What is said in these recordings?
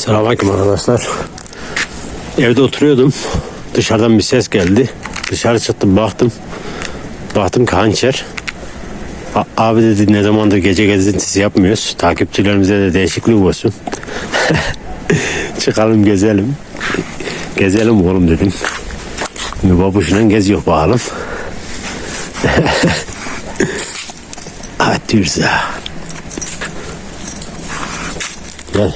Selamünaleyküm arkadaşlar. Evde oturuyordum. Dışarıdan bir ses geldi. Dışarı çıktım baktım. Baktım ki hançer. A- abi dedi ne zamandır gece gezintisi yapmıyoruz. Takipçilerimize de değişiklik olsun. Çıkalım gezelim. Gezelim oğlum dedim. Bir babuşla geziyor bakalım. Hadi. Gel.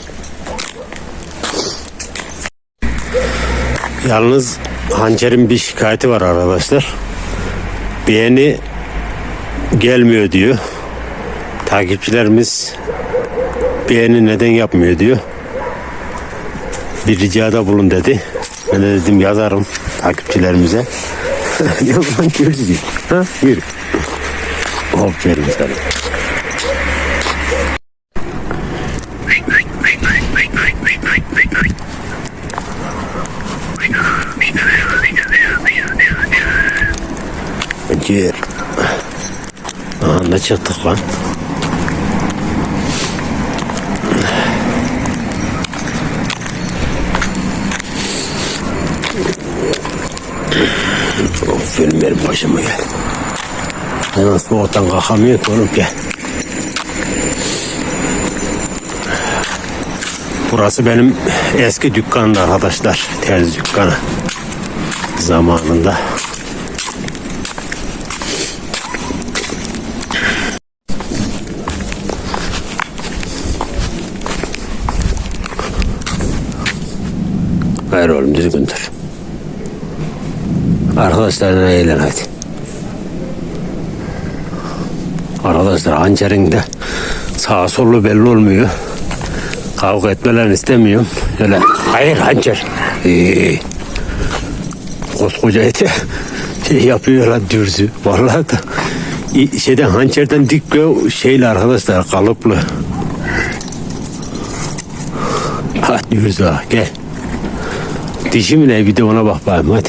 Yalnız hançerin bir şikayeti var arkadaşlar. Beğeni gelmiyor diyor. Takipçilerimiz beğeni neden yapmıyor diyor. Bir ricada bulun dedi. Ben de dedim yazarım takipçilerimize. Yok lan görüşürüz. Ha, yürü. Aferin sana. Ciğer. Aha ne çıktık lan. Aferin benim başıma gel. Hemen soğuktan kalkamıyor ki oğlum gel. Burası benim eski dükkandı arkadaşlar. Terzi dükkanı. Zamanında. Hayır oğlum düzgün dur. Arkadaşlarına eğlen hadi. Arkadaşlar hançerin de sağ sollu belli olmuyor. Kavga etmelerini istemiyorum. Öyle hayır hançer. Ee, koskoca ete şey yapıyor dürzü. Vallahi da şeyden hançerden dik şeyle arkadaşlar kalıplı. Hadi dürzü ha, gel. Dişi mi ne bir de ona bak bakayım hadi.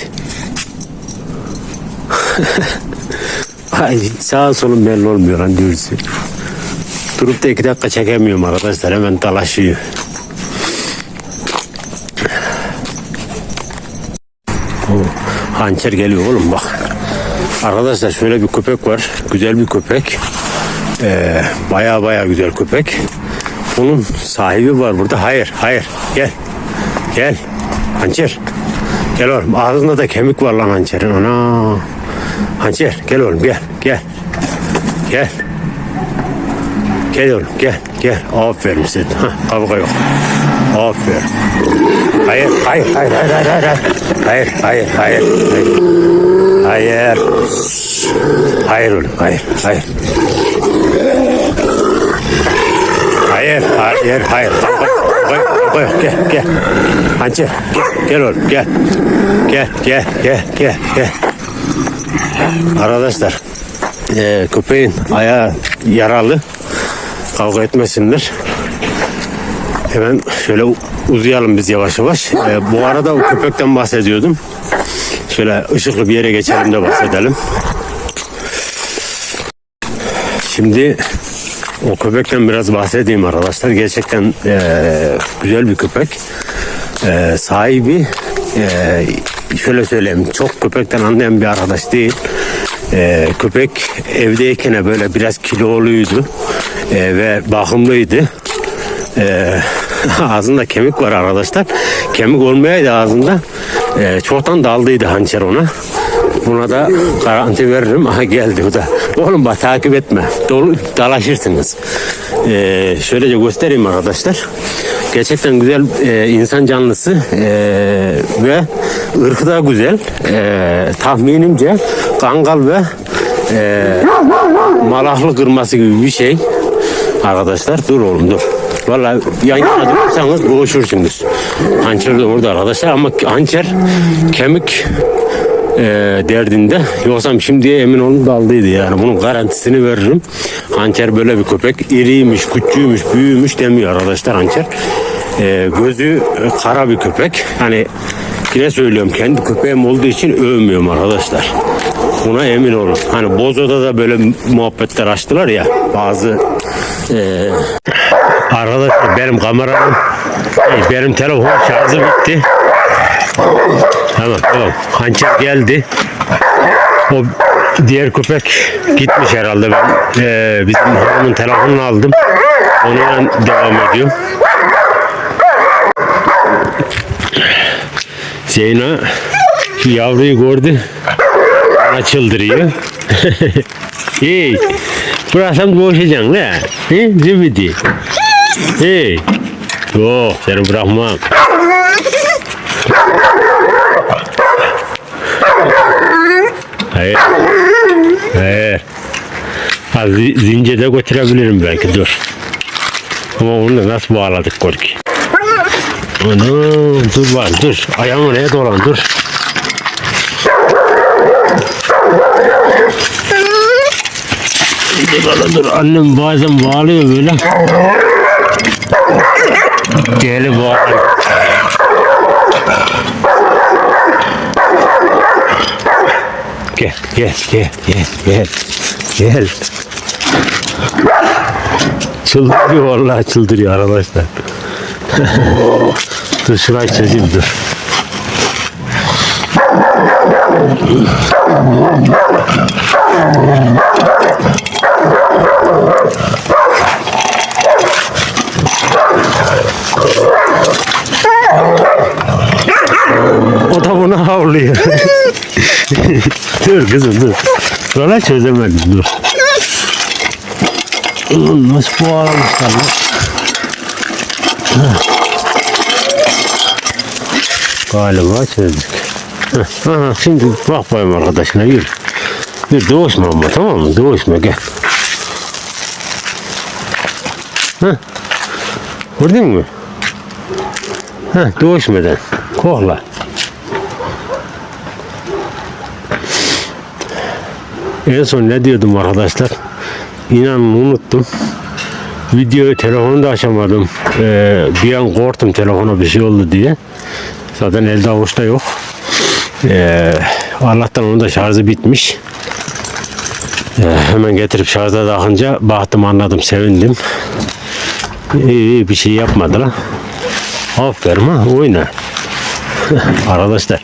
Ay sağ solun belli olmuyor lan dürzü. Durup da iki dakika çekemiyorum arkadaşlar hemen dalaşıyor. Hançer geliyor oğlum bak. Arkadaşlar şöyle bir köpek var. Güzel bir köpek. Ee, baya baya güzel köpek. Bunun sahibi var burada. Hayır hayır gel. Gel. Hançer. Gel oğlum. Ağzında da kemik var lan hançerin. Ana. Hançer gel oğlum gel. Gel. Gel. Gel oğlum gel. Gel. Aferin sen. Hah, kavga yok. Aferin. Hayır, hayır, hayır, hayır, hayır, hayır. Hayır, hayır, hayır. Hayır. Hayır. Hayır oğlum, hayır, hayır. Hayır, hayır, hayır. Koy, koy, gel, gel. Hançer, gel, gel oğlum, gel. Gel, gel, gel, gel, gel. Arkadaşlar, eee köpeğin ayağı yaralı. Kavga etmesinler. Hemen şöyle uzayalım biz yavaş yavaş. Ee, bu arada o köpekten bahsediyordum. Şöyle ışıklı bir yere geçelim de bahsedelim. Şimdi o köpekten biraz bahsedeyim arkadaşlar. Gerçekten eee, güzel bir köpek. Eee, sahibi eee, şöyle söyleyeyim çok köpekten anlayan bir arkadaş değil. Eee, köpek evdeyken böyle biraz kiloluydu eee, ve bakımlıydı. Ee, ağzında kemik var arkadaşlar. Kemik olmayaydı ağzında. Ee, çoktan daldıydı hançer ona. Buna da garanti veririm. Aha geldi bu da. Oğlum bak takip etme. Dolu dalaşırsınız. Ee, şöylece göstereyim arkadaşlar. Gerçekten güzel e, insan canlısı e, ve ırkı da güzel. E, tahminimce kangal ve e, malahlı kırması gibi bir şey. Arkadaşlar dur oğlum dur. Vallahi yan yana durursanız boğuşursunuz. Hançer de orada arkadaşlar ama hançer kemik e, derdinde. Yoksa şimdiye emin olun daldıydı yani. Bunun garantisini veririm. Hançer böyle bir köpek. İriymiş, küçüğümüş, büyümüş demiyor arkadaşlar hançer. E, gözü e, kara bir köpek. Hani yine söylüyorum kendi köpeğim olduğu için övmüyorum arkadaşlar. Buna emin olun. Hani Bozo'da da böyle muhabbetler açtılar ya bazı e, Arkadaşlar benim kameranın şey, benim telefon şarjı bitti. Tamam tamam. Hançer geldi. O diğer köpek gitmiş herhalde ben eee, bizim hanımın telefonunu aldım. Onunla devam ediyorum. Zeyna yavruyu gördü. Bana çıldırıyor. hey, bıraksam boğuşacaksın la. He, zibidi. Hey. Yok, seni bırakmam. Hayır. Hayır. Ha, zi- zincirde götürebilirim belki dur. Ama onu nasıl bağladık korki? Anam dur var dur. Ayağım oraya dolan dur. Dur hala dur. Annem bazen bağlıyor böyle. Geli bağlıyor. Gel gel gel gel gel. Gel. Çıldırıyor vallahi çıldırıyor arkadaşlar. dur şurayı çözeyim dur. O da bunu havlıyor. dur kızım dur. Valla çözemedim dur. Ulan nasıl bağlamışlar lan? Galiba çözdük. Şimdi bak bayım arkadaşına yürü. Yürü doğuşma ama tamam mı? Doğuşma gel. Heh. Gördün mü? Heh, doğuşmadan. Kokla. En son ne diyordum arkadaşlar? İnanın unuttum. Videoyu telefonu da açamadım. Ee, bir an korktum telefona bir şey oldu diye. Zaten elde avuçta yok. Ee, Allah'tan onun da şarjı bitmiş. Ee, hemen getirip şarja takınca baktım anladım sevindim. İyi, bir şey yapmadılar. Aferin ha oyna. Arkadaşlar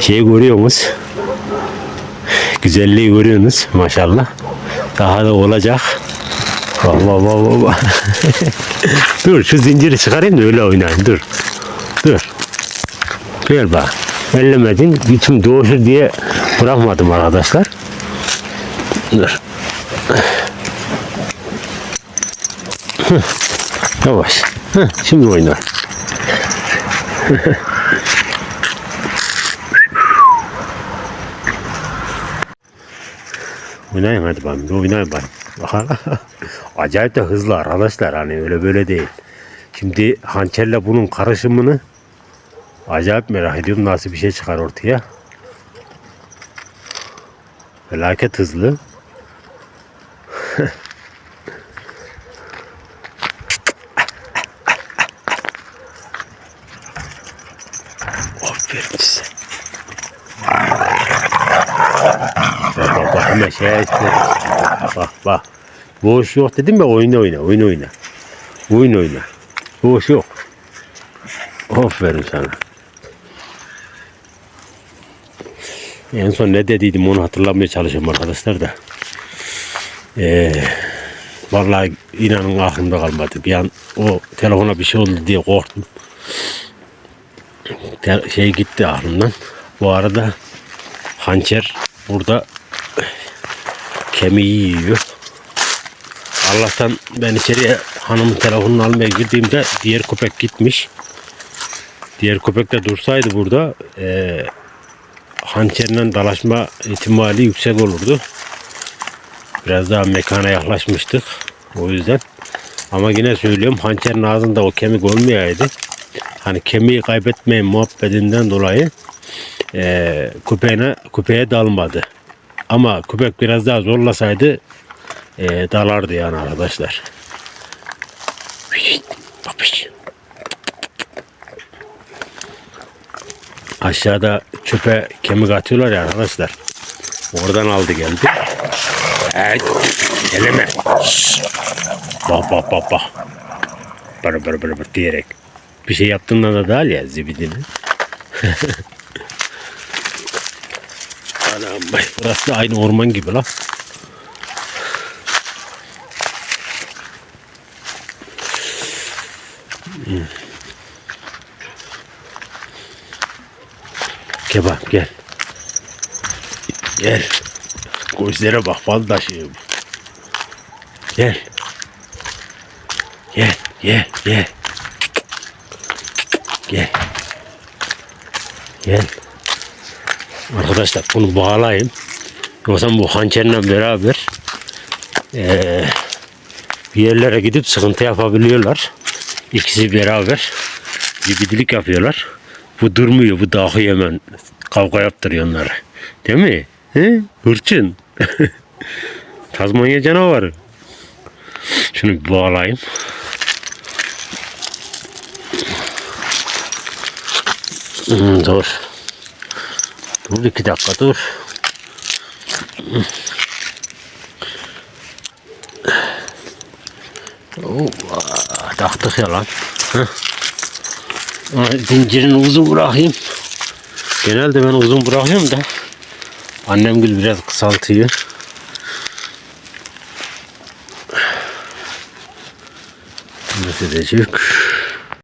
şeyi görüyorsunuz. Güzelliği görüyorsunuz maşallah. Daha da olacak. Bak bak, bak. dur şu zinciri çıkarayım da öyle oynayayım dur. Dur. Gel bak. Ellemedin. Güçüm doğuşur diye bırakmadım arkadaşlar. Dur. Hıh. Yavaş. Hıh, Şimdi oyna. Oynayın hadi bakalım. Bir Oynayın bakalım. Acayip de hızlı arkadaşlar. Hani öyle böyle değil. Şimdi hançerle bunun karışımını acayip merak ediyorum. Nasıl bir şey çıkar ortaya. Felaket hızlı. Aferin size. Bak hemen şey işte. Bak bak. Boş yok dedim ya oyna oyna oyna oyna. Oyun oyna. Boş yok. Aferin sana. En son ne dediydim onu hatırlamaya çalışıyorum arkadaşlar da. Ee, vallahi inanın aklımda kalmadı. Bir an o telefona bir şey oldu diye korktum. Te- şey gitti aklımdan. Bu arada hançer burada kemiği yiyor. Allah'tan ben içeriye hanımın telefonunu almaya girdiğimde diğer köpek gitmiş. Diğer köpek de dursaydı burada eee hançerle dalaşma ihtimali yüksek olurdu. Biraz daha mekana yaklaşmıştık. O yüzden. Ama yine söylüyorum hançerin ağzında o kemik olmayaydı. Hani kemiği kaybetmeyin muhabbetinden dolayı eee köpeğine, köpeğe dalmadı. Ama köpek biraz daha zorlasaydı eee, dalardı yani arkadaşlar. Aşağıda çöpe kemik atıyorlar ya arkadaşlar. Oradan aldı geldi. Evet. Eleme. Bak bak bak bak. Bara bara bara diyerek. Bir şey yaptığında da değil ya zibidini. Anam bay burası da aynı orman gibi lan. Hmm. Kebap gel. Gel. Gözlere bak bu. Gel. Gel, gel, gel. Gel. Gel. Arkadaşlar bunu bağlayayım. Yoksa bu hançerle beraber eee, bir yerlere gidip sıkıntı yapabiliyorlar. İkisi beraber gibidilik yapıyorlar. Bu durmuyor, bu dahi hemen kavga yaptırıyor onlara. Değil mi? He? Hırçın. Tazmanya canavarı. Şunu bir bağlayayım. Hmm, dur. Dur iki dakika dur. Oh, taktık ya lan. Heh. Ay, Zincirini uzun bırakayım. Genelde ben uzun bırakıyorum da annem gül biraz kısaltıyor. Nasıl edecek?